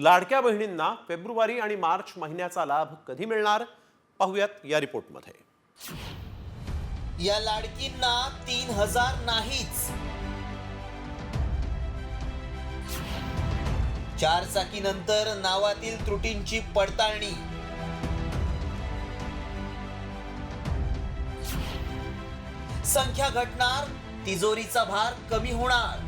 लाडक्या बहिणींना फेब्रुवारी आणि मार्च महिन्याचा लाभ कधी मिळणार? पाहूयात या रिपोर्टमध्ये. या लाडकींना तीन हजार नाहीच. चार चाकी नंतर नावातील त्रुटींची पडताळणी. संख्या घटणार तिजोरीचा भार कमी होणार.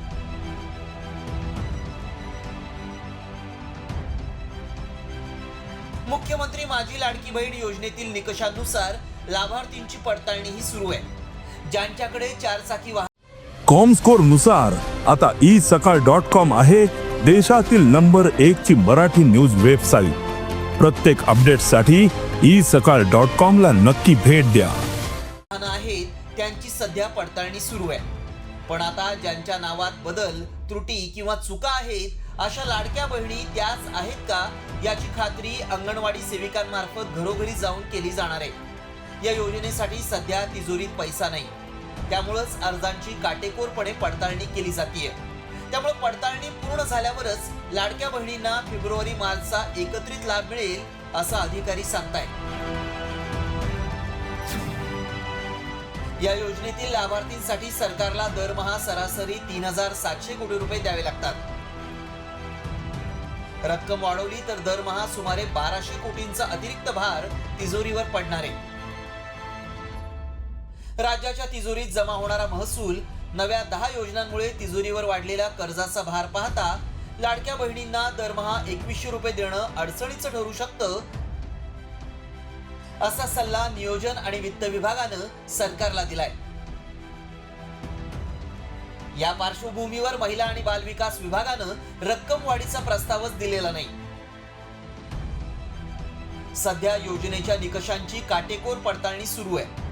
मुख्यमंत्री माझी लाडकी बहीण योजनेतील निकषानुसार लाभार्थींची पडताळणीही सुरू आहे. ज्यांच्याकडे चार चाकी वाहन कॉमस्कोरनुसार आता ई सकाळ डॉट कॉम आहे देशातील नंबर एक ची मराठी न्यूज वेबसाईट. प्रत्येक अपडेटसाठी ई सकाळ डॉट कॉम ला नक्की भेट द्या. आहेत त्यांची सध्या पडताळणी सुरू आहे. पण आता ज्यांच्या नावात बदल त्रुटी किंवा चुका आहेत अशा लाडक्या बहिणी त्याच आहेत का? याची खात्री अंगणवाडी सेविकांमार्फत घरोघरी जाऊन केली जाणार आहे. या योजनेसाठी सध्या तिजोरीत पैसा नाही. त्यामुळंच अर्जांची काटेकोरपणे पडताळणी केली जाते त्यामुळे पडताळणी पूर्ण झाल्यावरच लाडक्या बहिणींना फेब्रुवारी मार्चचा एकत्रित लाभ मिळेल असं अधिकारी सांगताय. या योजनेतील लाभार्थींसाठी सरकारला दरमहा सरासरी तीन हजार सातशे कोटी रुपये द्यावे लागतात. रक्कम वाढवली तर दरमहा सुमारे बाराशे कोटींचा अतिरिक्त भार तिजोरीवर पडणार आहे. राज्याच्या तिजोरीत जमा होणारा महसूल नव्या दहा योजनांमुळे तिजोरीवर वाढलेला कर्जाचा भार पाहता लाडक्या बहिणींना दरमहा एकवीसशे रुपये देणं अडचणीचं ठरू शकतं असा सल्ला नियोजन आणि वित्त विभागानं सरकारला दिलाय. या पार्श्वभूमीवर महिला आणि बालविकास विभागानं रक्कम वाढीचा प्रस्तावच दिलेला नाही. सध्या योजनेच्या निकषांची काटेकोर पडताळणी सुरू आहे.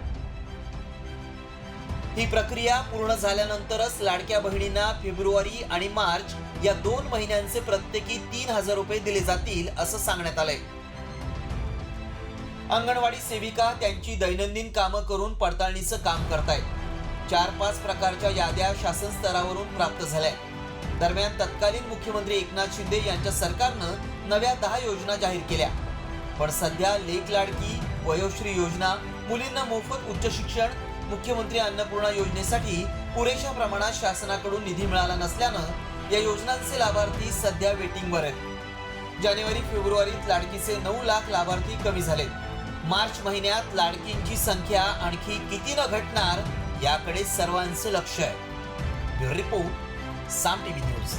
ही प्रक्रिया पूर्ण झाल्यानंतरच लाडक्या बहिणींना फेब्रुवारी आणि मार्च या दोन महिन्यांचे प्रत्येकी तीन हजार रुपये दिले जातील असं सांगण्यात आलंय. अंगणवाडी सेविका त्यांची दैनंदिन कामं करून पडताळणीचं काम करतायत. चार पाच प्रकारच्या याद्या शासन स्तरावरून प्राप्त झाल्या. दरम्यान तत्कालीन मुख्यमंत्री एकनाथ शिंदे यांच्या सरकारनं नव्या दहा योजना जाहीर केल्या. पण सध्या लेख लाडकी वयोश्री योजना मुलींना मोफत उच्च शिक्षण मुख्यमंत्री अन्नपूर्णा योजनेसाठी पुरेशा प्रमाणात शासनाकडून निधी मिळाला नसल्यानं या योजनांचे लाभार्थी सध्या वेटिंगवर आहेत. जानेवारी फेब्रुवारीत लाडकीचे नऊ लाख लाभार्थी कमी झालेत. मार्च महिन्यात लाडकींची संख्या आणखी किती न घटणार याकडे सर्वांचं लक्ष आहे. Bureau report Saam TV news.